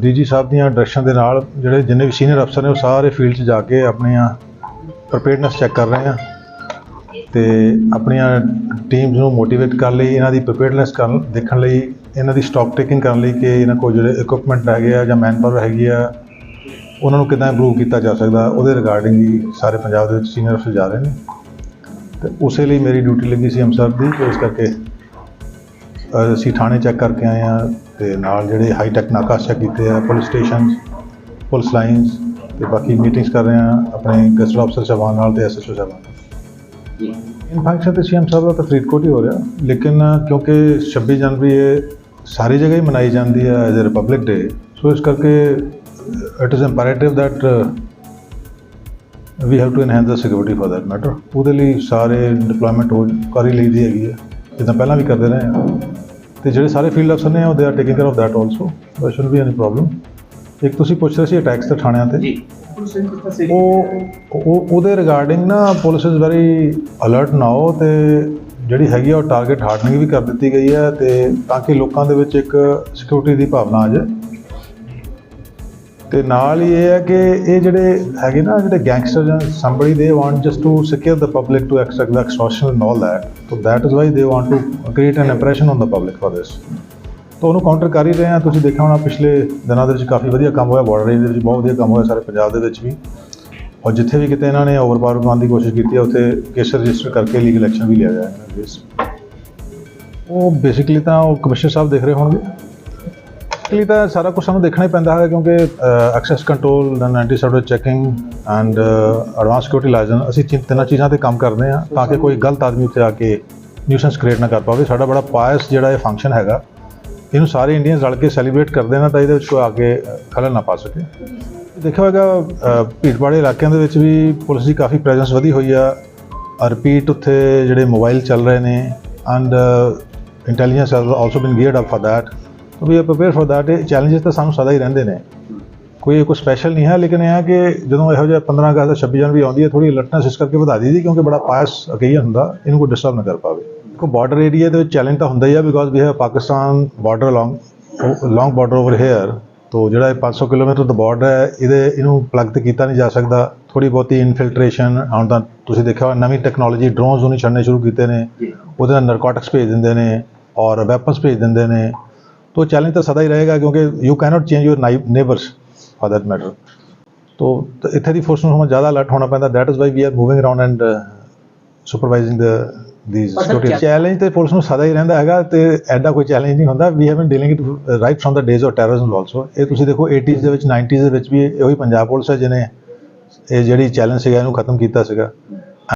DG ਸਾਹਿਬ ਦੀਆਂ direction ਦੇ ਨਾਲ ਜਿਹੜੇ ਜਿੰਨੇ ਵੀ ਸੀਨੀਅਰ ਅਫਸਰ ਨੇ ਉਹ ਸਾਰੇ ਫੀਲਡ 'ਚ ਜਾ ਕੇ ਆਪਣੀਆਂ ਪ੍ਰੀਪੇਅਰਡਨੈਸ ਚੈੱਕ ਕਰ ਰਹੇ ਆ ਤੇ ਆਪਣੀਆਂ ਟੀਮਸ ਨੂੰ ਮੋਟੀਵੇਟ ਕਰਨ ਲਈ, ਇਹਨਾਂ ਦੀ ਪ੍ਰੀਪੇਅਰਡਨੈਸ ਕਰਨ, ਦੇਖਣ ਲਈ, ਇਹਨਾਂ ਦੀ ਸਟਾਕ ਟੇਕਿੰਗ ਕਰਨ ਲਈ ਕਿ ਇਹਨਾਂ ਕੋਲ ਜਿਹੜੇ ਇਕਵਿਪਮੈਂਟ ਹੈਗੇ ਆ ਜਾਂ ਮੈਨਪਾਵਰ ਹੈਗੀ ਆ, ਉਹਨਾਂ ਨੂੰ ਕਿੱਦਾਂ ਇੰਪਰੂਵ ਕੀਤਾ ਜਾ ਸਕਦਾ, ਉਹਦੇ ਰਿਗਾਰਡਿੰਗ ਹੀ ਸਾਰੇ ਪੰਜਾਬ ਦੇ ਵਿੱਚ ਸੀਨੀਅਰ ਅਫਸਰ ਜਾ ਰਹੇ ਨੇ। ਤੇ ਉਸੇ ਲਈ ਮੇਰੀ ਡਿਊਟੀ ਲੱਗੀ ਸੀ ਅੰਮ੍ਰਿਤਸਰ ਦੀ, ਤੇ ਇਸ ਕਰਕੇ ਅਸੀਂ ਥਾਣੇ ਚੈੱਕ ਕਰਕੇ ਆਏ ਆ ਤੇ ਨਾਲ ਜਿਹੜੇ ਹਾਈ ਟੈਕ ਨਾਕਾ ਚੈੱਕ ਕੀਤੇ ਆ ਪੁਲਿਸ ਸਟੇਸ਼ਨ ਪੁਲਿਸ ਲਾਈਨਸ ਤੇ ਬਾਕੀ ਮੀਟਿੰਗਸ ਕਰ ਰਹੇ ਆ ਆਪਣੇ ਗਸਟ ਅਫਸਰ ਸਾਹਿਬਾਨ ਨਾਲ ਤੇ ਐਸਐਸਓ ਸਾਹਿਬਾਨ ਨਾਲ। ਇਨ ਫੰਕਸ਼ਨ ਤੇ ਸੀਐਮ ਸਾਹਿਬ ਦਾ ਤਾਂ ਫਰੀਦਕੋਟ ਹੀ ਹੋ ਰਿਹਾ। ਲੇਕਿਨ ਕਿਉਂਕਿ 26 ਜਨਵਰੀ ਇਹ ਸਾਰੀ ਜਗ੍ਹਾ ਹੀ ਮਨਾਈ ਜਾਂਦੀ ਹੈ as a republic day so ਇਸ ਕਰਕੇ it is imperative that we have to enhance the security for that matter ਉਹਦੇ ਲਈ ਸਾਰੇ ਡਿਪਲੋਇਮੈਂਟ ਹੋ ਕਰ ਹੀ ਲਈਦੀ ਹੈਗੀ ਹੈ। ਜਿੱਦਾਂ ਪਹਿਲਾਂ ਵੀ ਕਰਦੇ ਰਹੇ ਹਾਂ। ਤੇ ਜਿਹੜੇ ਸਾਰੇ ਫੀਲਡ ਅਫਸਰ ਨੇ ਉਹ they are taking care of that also there should be any problem ਇੱਕ ਤੁਸੀਂ ਪੁੱਛ ਰਹੇ ਸੀ ਅਟੈਕਸ ਤੇ ਥਾਣਿਆਂ ਤੇ। ਜੀ। ਉਹ ਉਹ ਉਹਦੇ ਰਿਗਾਰਡਿੰਗ ਨਾ police is very alert now ਤੇ ਜਿਹੜੀ ਹੈਗੀ ਆ ਉਹ ਟਾਰਗੇਟ ਹਾਰਡਨਿੰਗ ਵੀ ਕਰ ਦਿੱਤੀ ਗਈ ਹੈ ਤੇ ਤਾਂ ਕਿ ਲੋਕਾਂ ਦੇ ਵਿੱਚ ਇੱਕ ਸਿਕਿਉਰਿਟੀ ਦੀ ਭਾਵਨਾ ਆ ਜਾਏ। ਤੇ ਨਾਲ ਹੀ ਇਹ ਹੈ ਕਿ ਇਹ ਜਿਹੜੇ ਹੈਗੇ ਨਾ, ਜਿਹੜੇ ਗੈਂਗਸਟਰ ਜਾਂ somebody, they want just to secure the public to extract the extortion and all that. So that is why they want to create an impression on the public for this. ਤਾਂ ਉਹਨੂੰ counter ਕਰ ਹੀ ਰਹੇ ਆ ਤੁਸੀਂ ਦੇਖਿਆ ਹੋਣਾ, ਪਿਛਲੇ ਦਿਨਾਂ ਦੇ ਵਿੱਚ ਕਾਫੀ ਵਧੀਆ ਕੰਮ ਹੋਇਆ। ਬਾਰਡਰ ਏਰੀਆ ਦੇ ਵਿੱਚ ਬਹੁਤ ਵਧੀਆ ਕੰਮ ਹੋਇਆ ਸਾਰੇ ਪੰਜਾਬ ਦੇ ਵਿੱਚ ਵੀ। ਔਰ ਜਿੱਥੇ ਵੀ ਕਿਤੇ ਇਹਨਾਂ ਨੇ ਓਵਰਪਾਵਰ ਬਣਾਉਣ ਦੀ ਕੋਸ਼ਿਸ਼ ਕੀਤੀ ਹੈ ਉੱਥੇ ਕੇਸ ਰਜਿਸਟਰ ਕਰਕੇ ਲੀਗਲ ਐਕਸ਼ਨ ਵੀ ਲਿਆ ਜਾਏ ਇਹਨਾਂ ਉਹ ਬੇਸਿਕਲੀ ਤਾਂ ਉਹ ਕਮਿਸ਼ਨਰ ਸਾਹਿਬ ਦੇਖ ਰਹੇ ਹੋਣਗੇ। ਐਕਚੁਅਲੀ ਤਾਂ ਸਾਰਾ ਕੁਝ ਸਾਨੂੰ ਦੇਖਣਾ ਹੀ ਪੈਂਦਾ ਹੈ ਕਿਉਂਕਿ access control then anti server checking and advance security license ਅਸੀਂ ਤਿੰਨ, ਤਿੰਨਾਂ ਚੀਜ਼ਾਂ ਤੇ ਕੰਮ ਕਰਦੇ ਆ ਤਾਂ ਕਿ ਕੋਈ ਗਲਤ ਆਦਮੀ ਉੱਤੇ ਆ ਕੇ ਨਿਊਸੈਂਸ ਕ੍ਰੀਏਟ ਨਾ ਕਰ ਪਾਵੇ। ਸਾਡਾ ਬੜਾ ਪਾਇਸ ਜਿਹੜਾ ਇਹ ਫੰਕਸ਼ਨ ਹੈਗਾ, ਇਹਨੂੰ ਸਾਰੇ ਇੰਡੀਅਨਸ ਰਲ ਕੇ ਸੈਲੀਬ੍ਰੇਟ ਕਰਦੇ ਨਾ ਤਾਂ ਇਹਦੇ ਵਿੱਚ ਕੋਈ ਆ ਕੇ ਖਲਲ ਨਾ ਪਾ ਸਕੇ। ਦੇਖਿਆ ਹੋਵੇਗਾ ਭੀੜਵਾੜੇ ਇਲਾਕਿਆਂ ਦੇ ਵਿੱਚ ਵੀ ਪੁਲਿਸ ਦੀ ਕਾਫੀ ਪ੍ਰੈਜ਼ੈਂਸ ਵਧੀ ਹੋਈ ਆ। ਰਿਪੀਟ ਉੱਥੇ ਜਿਹੜੇ ਮੋਬਾਈਲ ਚੱਲ ਰਹੇ ਨੇ and intelligence has also been geared up for that we are prepare for that challenges ਤਾਂ ਸਾਨੂੰ ਸਦਾ ਹੀ ਰਹਿੰਦੇ ਨੇ। ਕੋਈ ਕੋਈ ਸਪੈਸ਼ਲ ਨਹੀਂ ਹੈ ਲੇਕਿਨ ਇਹ ਹੈ ਕਿ ਜਦੋਂ ਇਹੋ ਜਿਹਾ 15 ਅਗਸਤ 26 ਜਨਵਰੀ ਆਉਂਦੀ ਹੈ ਥੋੜੀ ਅਲਰਟਨੈਸ ਇਸ ਕਰਕੇ ਵਧਾ ਦਈਦੀ ਕਿਉਂਕਿ ਬੜਾ ਪਾਸ ਅਕਈਆ ਹੁੰਦਾ ਇਹਨੂੰ ਕੋਈ ਡਿਸਟਰਬ ਨਾ ਕਰ ਪਾਵੇ। ਕੋ ਬਾਰਡਰ ਏਰੀਆ ਦੇ ਵਿੱਚ ਚੈਲੰਜ ਤਾਂ ਹੁੰਦਾ ਹੀ ਆ because we have Pakistan border long long border over here ਤੋਂ ਜਿਹੜਾ ਇਹ 500 ਕਿਲੋਮੀਟਰ ਦਾ ਬਾਰਡਰ ਹੈ ਇਹਦੇ ਇਹਨੂੰ ਪਲੱਗ ਤੇ ਕੀਤਾ ਨਹੀਂ ਜਾ ਸਕਦਾ। ਥੋੜੀ ਬਹੁਤੀ ਇਨਫਿਲਟ੍ਰੇਸ਼ਨ ਹੁਣ ਤਾਂ ਤੁਸੀਂ ਦੇਖਿਆ ਨਵੀਂ ਟੈਕਨੋਲੋਜੀ ਡਰੋਨਸ ਉਹਨੇ ਛੱਡਣੇ ਸ਼ੁਰੂ ਕੀਤੇ ਨੇ। ਉਹਦੇ ਨਾਲ ਨਰਕੋਟਿਕਸ ਭੇਜ ਦਿੰਦੇ ਨੇ ਔਰ ਵੈਪਨਸ ਭੇਜ ਦਿੰਦੇ ਨੇ। तो चैलेंज तो सदा ही रहेगा ਕਿਉਂਕਿ you cannot change your neighbours for that matter ਤੋ ਇੱਥੇ ਦੀ ਫੋਰਸ ਨੂੰ ਸਾਨੂੰ ਜ਼ਿਆਦਾ ਅਲਰਟ ਹੋਣਾ ਪੈਂਦਾ that is why we are moving around and supervising the the security challenge ਤੇ ਪੁਲਿਸ ਨੂੰ ਸਦਾ ਹੀ ਰਹਿੰਦਾ ਹੈਗਾ ਤੇ ਐਡਾ ਕੋਈ ਚੈਲੰਜ ਨਹੀਂ ਹੁੰਦਾ we have been dealing it right from the days of terrorism also ਇਹ ਤੁਸੀਂ ਦੇਖੋ 80s ਦੇ ਵਿੱਚ 90s ਦੇ ਵਿੱਚ ਵੀ ਉਹੀ ਪੰਜਾਬ ਪੁਲਿਸ ਹੈ ਜਿਹਨੇ ਇਹ ਜਿਹੜੀ ਚੈਲੰਜ ਸੀਗਾ ਇਹਨੂੰ ਖਤਮ ਕੀਤਾ ਸੀਗਾ